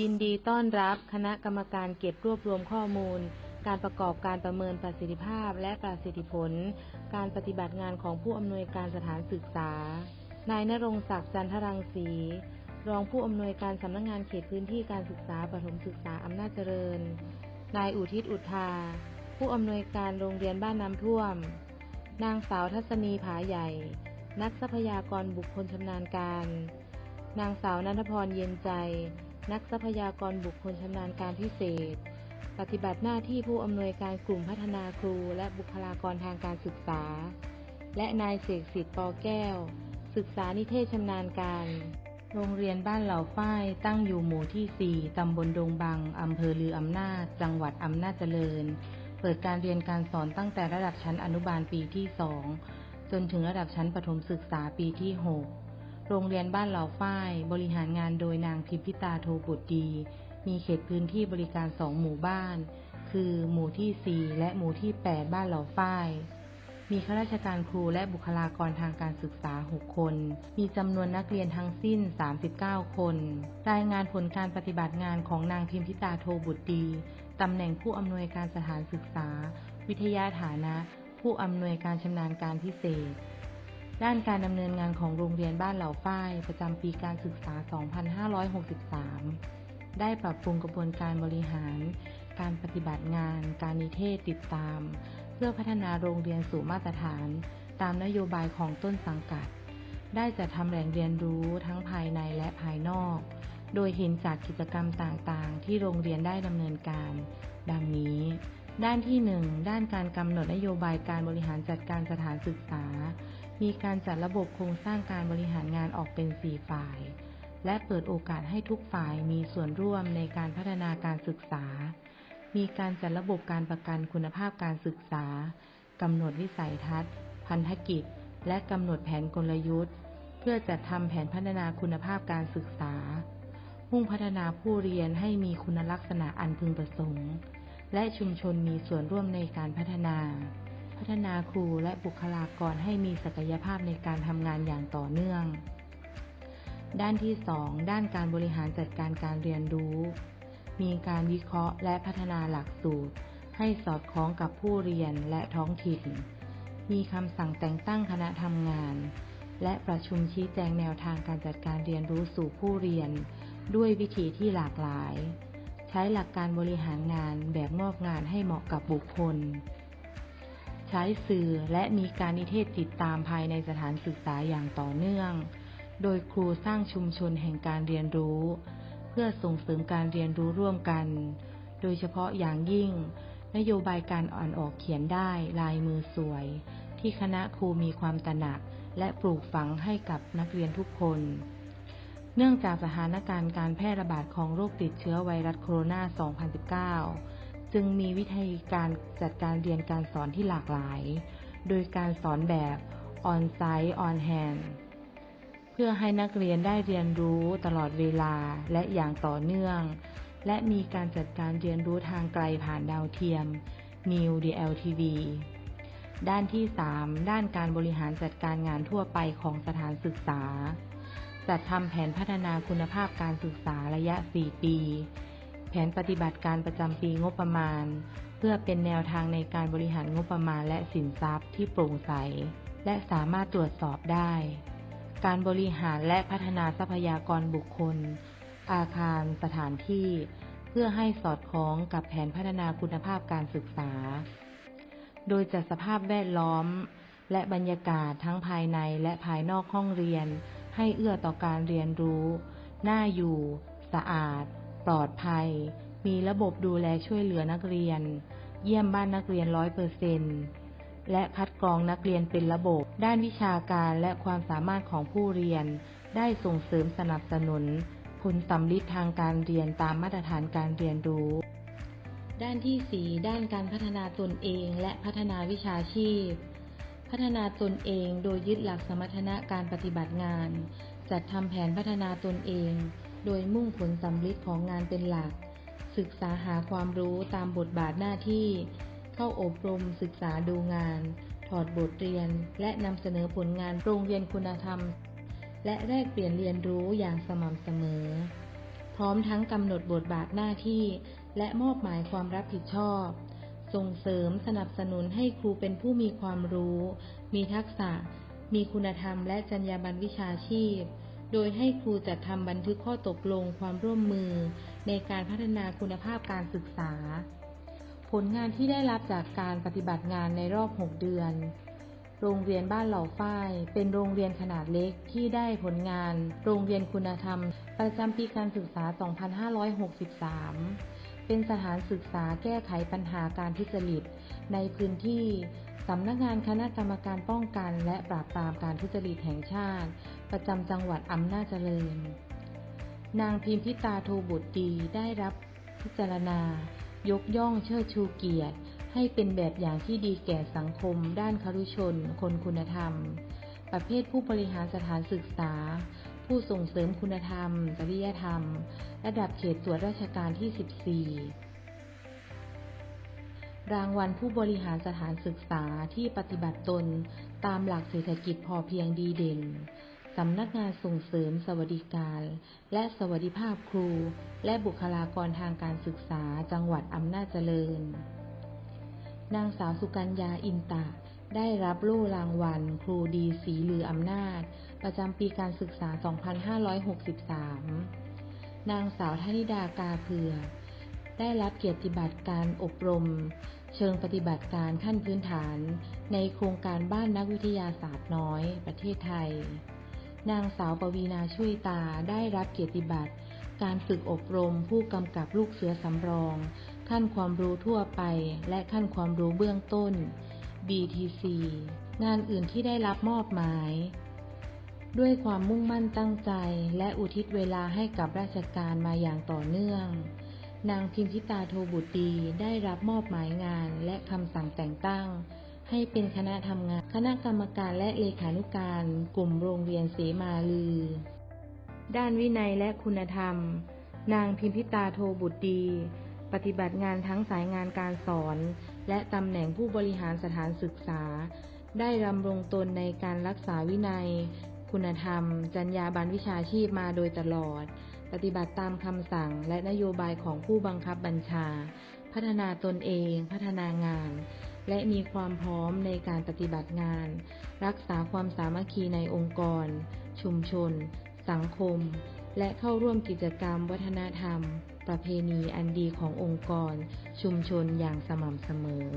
ยินดีต้อนรับคณะกรรมการเก็บรวบรวมข้อมูล การประกอบการประเมินประสิทธิภาพและประสิทธิผล การปฏิบัติงานของผู้อำนวยการสถานศึกษา นายนรงศักดิ์จันทรังสี รองผู้อำนวยการสำนักงานเขตพื้นที่การศึกษาประถมศึกษาอำนาจเจริญ นายอุทิศอุทา ผู้อำนวยการโรงเรียนบ้านน้ำท่วม นางสาวทัศนีผาใหญ่ นักทรัพยากรบุคคลชำนาญการ นางสาวนันทพรเย็นใจ นักทรัพยากรบุคคลชำนาญการพิเศษ ปฏิบัติหน้าที่ผู้อำนวยการกลุ่มพัฒนาครูและบุคลากรทางการศึกษา และนายเสกสิทธิ์ปอแก้ว ศึกษานิเทศชำนาญการ โรงเรียนบ้านเหล่าฝ้ายตั้งอยู่หมู่ที่ 4 ตำบลดงบัง อำเภอลืออำนาจ จังหวัดอำนาจเจริญ เปิดการเรียนการสอนตั้งแต่ระดับชั้นอนุบาลปีที่ 2 จนถึงระดับชั้นประถมศึกษาปีที่ 6 โรงเรียนบ้านเหล่าฝ้าย บริหารงานโดยนางพิมพิตาโทบุตรดี มีเขตพื้นที่บริการสองหมู่บ้าน คือหมู่ที่ 4 และหมู่ที่ 8 บ้านเหล่าฝ้าย มีข้าราชการครูและบุคลากรทางการศึกษา 6 คน มีจำนวนนักเรียนทั้งสิ้น 39 คน รายงานผลการปฏิบัติงานของนางพิมพิตาโทบุตรดี ตำแหน่งผู้อำนวยการสถานศึกษา วิทยาฐานะ ผู้อำนวยการชำนาญการพิเศษ ด้านการดำเนินงานของโรงเรียนบ้านเหล่าฝ้ายประจำปีการศึกษา 2563 ได้ปรับปรุงกระบวนการบริหาร การปฏิบัติงาน การนิเทศติดตาม เพื่อพัฒนาโรงเรียนสู่มาตรฐาน ตามนโยบายของต้นสังกัด ได้จัดทำแหล่งเรียนรู้ทั้งภายในและภายนอก โดยเห็นจากกิจกรรมต่างๆ ที่โรงเรียนได้ดำเนินการ ดังนี้ ด้านที่ 1 ด้านการกำหนดนโยบายการบริหารจัดการสถานศึกษา มีการจัดระบบโครงสร้างการบริหารงานออกเป็น 4 ฝ่าย และเปิดโอกาสให้ทุกฝ่ายมีส่วนร่วมในการพัฒนาการศึกษา มีการจัดระบบการประกันคุณภาพการศึกษากำหนดวิสัยทัศน์ พันธกิจ และกำหนดแผนกลยุทธ์ เพื่อจัดทำแผนพัฒนาคุณภาพการศึกษา มุ่งพัฒนาผู้เรียนให้มีคุณลักษณะอันพึงประสงค์ และชุมชนมีส่วนร่วมในการพัฒนา พัฒนาครูและบุคลากรให้มีศักยภาพในการทำงานอย่างต่อเนื่อง ด้านที่ 2 ด้านการบริหารจัดการการเรียนรู้ มีการวิเคราะห์และพัฒนาหลักสูตร ให้สอดคล้องกับผู้เรียนและท้องถิ่น มีคำสั่งแต่งตั้งคณะทำงาน และประชุมชี้แจงแนวทางการจัดการเรียนรู้สู่ผู้เรียน ด้วยวิธีที่หลากหลาย ช้หลักการบริหารงานแบบมอบงานให้เหมาะกับบุคคล ใช้สื่อและมีการนิเทศติดตามภายในสถานศึกษาอย่างต่อเนื่อง โดยครูสร้างชุมชนแห่งการเรียนรู้ เพื่อส่งเสริมการเรียนรู้ร่วมกัน โดยเฉพาะอย่างยิ่ง นโยบายการอ่านออกเขียนได้ลายมือสวย ที่คณะครูมีความตระหนักและปลูกฝังให้กับนักเรียนทุกคน เนื่องจากสถานการณ์การแพร่ระบาดของโรคติดเชื้อไวรัสโคโรนา 2019 จึงมีวิธีการจัดการเรียนการสอนที่หลากหลาย โดยการสอนแบบออนไซต์ออนแฮนเพื่อให้นักเรียนได้เรียนรู้ตลอดเวลาและอย่างต่อเนื่อง และมีการจัดการเรียนรู้ทางไกลผ่านดาวเทียม New DLTV ด้านที่ 3 ด้านการบริหารจัดการงานทั่วไปของสถานศึกษา จัดทำแผนพัฒนาคุณภาพการศึกษาระยะ 4 ปี แผนปฏิบัติการประจำปีงบประมาณ เพื่อเป็นแนวทางในการบริหารงบประมาณและสินทรัพย์ที่โปร่งใส และสามารถตรวจสอบได้ การบริหารและพัฒนาทรัพยากรบุคคล อาคาร สถานที่ เพื่อให้สอดคล้องกับแผนพัฒนาคุณภาพการศึกษา โดยจัดสภาพแวดล้อม และบรรยากาศทั้งภายในและภายนอกห้องเรียน ให้เอื้อต่อการเรียนรู้ น่าอยู่ สะอาด ปลอดภัย มีระบบดูแลช่วยเหลือนักเรียน เยี่ยมบ้านนักเรียนร้อยเปอร์เซนต์และคัดกรองนักเรียนเป็นระบบ ด้านวิชาการและความสามารถของผู้เรียน ได้ส่งเสริมสนับสนุน ผลสำลิดทางการเรียนตามมาตรฐานการเรียนรู้ ด้านที่ 4 ด้านการพัฒนาตนเองและพัฒนาวิชาชีพ พัฒนาตนเองโดยยึดหลักสมรรถนะการปฏิบัติงาน จัดทำแผนพัฒนาตนเอง โดยมุ่งผลสำลิดของงานเป็นหลัก ศึกษาหาความรู้ตามบทบาทหน้าที่ เข้าอบรมศึกษาดูงาน ถอดบทเรียน และนำเสนอผลงานโรงเรียนคุณธรรม และแลกเปลี่ยนเรียนรู้อย่างสม่ำเสมอ พร้อมทั้งกำหนดบทบาทหน้าที่ และมอบหมายความรับผิดชอบ ส่งเสริมสนับสนุนให้ครูเป็นผู้มีความรู้ มีทักษะ มีคุณธรรมและจรรยาบรรณวิชาชีพ โดยให้ครูจัดทำบันทึกข้อตกลงความร่วมมือ ในการพัฒนาคุณภาพการศึกษา ผลงานที่ได้รับจากการปฏิบัติงานในรอบ 6 เดือน โรงเรียนบ้านเหล่าฝ้าย เป็นโรงเรียนขนาดเล็กที่ได้ผลงาน โรงเรียนคุณธรรม ประจำปีการศึกษา 2563 เป็นสถานศึกษาแก้ไขปัญหาการทุจริต ในพื้นที่สำนักงานคณะกรรมการป้องกัน และปราบปรามการทุจริตแห่งชาติ ประจำจังหวัดอำนาจเจริญ นางพิมพิตาโทบุตรดีได้รับพิจารณา ยกย่องเชิดชูเกียรติ ให้เป็นแบบอย่างที่ดีแก่สังคม ด้านคารุชน คนคุณธรรม ประเภทผู้บริหารสถานศึกษา ผู้ส่งเสริมคุณธรรม จริยธรรม ระดับเขตส่วนราชการที่ 14 รางวัลผู้บริหารสถานศึกษาที่ปฏิบัติตนตามหลักเศรษฐกิจพอเพียงดีเด่น สำนักงานส่งเสริมสวัสดิการ และสวัสดิภาพครู และบุคลากรทางการศึกษาจังหวัดอำนาจเจริญ นางสาวสุกัญญาอินตะได้รับโล่รางวัล ครูดีสีลืออำนาจ ประจำปีการศึกษา 2563 นางสาวธนิดากาเผือ ได้รับเกียรติบัตรการอบรม เชิงปฏิบัติการขั้นพื้นฐาน ในโครงการบ้านนักวิทยาศาสตร์น้อย ประเทศไทย นางสาวปวีนาช่วยตาได้รับเกียรติบัตรการฝึกอบรมผู้กำกับลูกเสือสำรอง ขั้นความรู้ทั่วไป และขั้นความรู้เบื้องต้น BTC งานอื่นที่ได้รับมอบหมาย ด้วยความมุ่งมั่นตั้งใจ และอุทิศเวลาให้กับราชการมาอย่างต่อเนื่อง นางพิมพิตาโทบุตรีได้รับมอบหมายงานและคำสั่งแต่งตั้ง ให้เป็นคณะทำงาน คณะกรรมการและเลขานุการ กลุ่มโรงเรียนเสมาลือ ด้านวินัยและคุณธรรม นางพิมพิตาโทบุตรีปฏิบัติงานทั้งสายงานการสอน และตำแหน่งผู้บริหารสถานศึกษา ได้ดำรงตนในการรักษาวินัย คุณธรรม จรรยาบรรณวิชาชีพมาโดยตลอด ปฏิบัติตามคำสั่งและนโยบายของผู้บังคับบัญชา พัฒนาตนเอง พัฒนางาน และมีความพร้อมในการปฏิบัติงาน รักษาความสามัคคีในองค์กร ชุมชน สังคม และเข้าร่วมกิจกรรม วัฒนธรรม ประเพณีอันดีขององค์กร ชุมชนอย่างสม่ำเสมอ